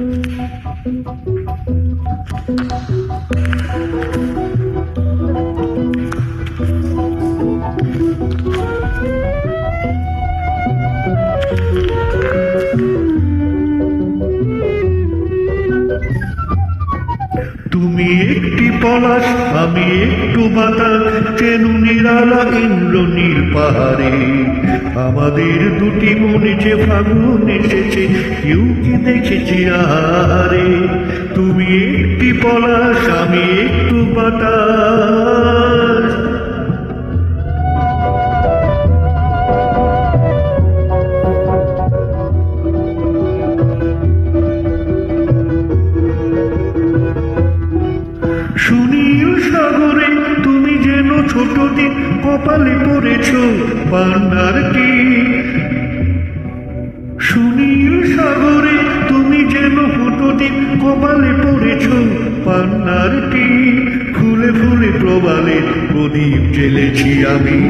তুমি একটি পলাশ আমি একটু বাতাস চেন নিরালা ইন্দ্র নীল পাহাড়ে। আমাদের দুটি মনে যে ফাগুন এসেছে কেউ কি দেখেছে আরে তুমি একটি পলাশ আমি একটু যেন ছোট দিন কপালে পড়েছ পান্নারটি সুনীল কপালে পড়েছ পান্নারটি ফুলে ফুলে প্রবালে প্রদীপ জেলেছি আমি।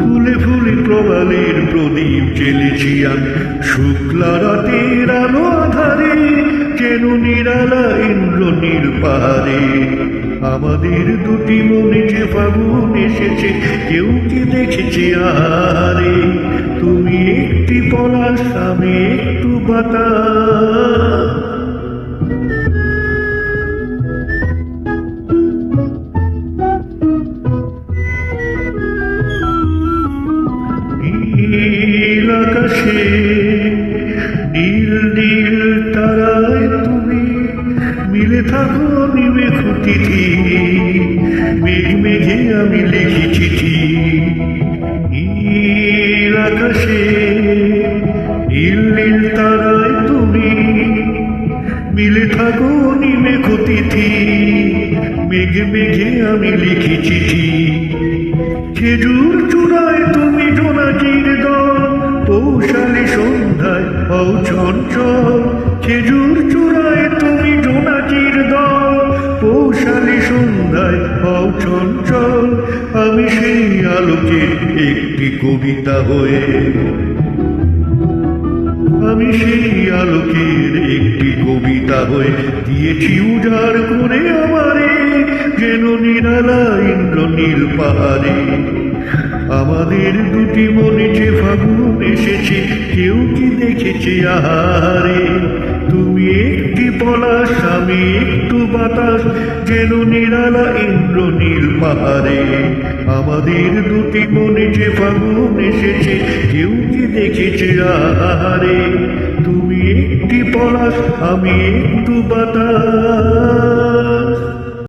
ফুলে ফুলে প্রবালের প্রদীপ জেলেছি আমি। শুক্লা রাতের আলো আধারে যেন নিরালা ইন্দ্র নীল পাহাড়ে আমাদের দুটি মনে যে ফাগুন এসেছে, কেউ কি দেখেছে আরে তুমি একটি পলাশ, আমি একটু বাতাস। থাকো নিবে মেঘ মেঘে আমি লিখি চিঠি আকাশে, নীল তারায় তুমি মিলে থাকো নিবে খুঁটিটি মেঘে মেঘে আমি লিখি চিঠি খেজুর চূড়ায় তুমি জোনাকির দল, পৌশালী সন্ধ্যায় হও চঞ্চল খেজুর চূড়ায় হও চঞ্চল আমি সেই আলোকে একটি কবিতা হয়ে আমি সেই আলোকের একটি কবিতা হয়ে দিয়েছি উজাড় করে আমারে, যেন নিরালা ইন্দ্র নীল পাহাড়ে। আমাদের দুটি মনে যে ফাগুন এসেছে, কেউ কি দেখেছে আহারে? পলাশ আমি একটু বাতাস, যেন নিরালা ইন্দ্র নীল পাহাড়ে। আমাদের দুটি মনে যে ফাগুন এসেছে, কেউ কি দেখেছে আহারে? তুমি একটি পলাশ, আমি একটু বাতাস।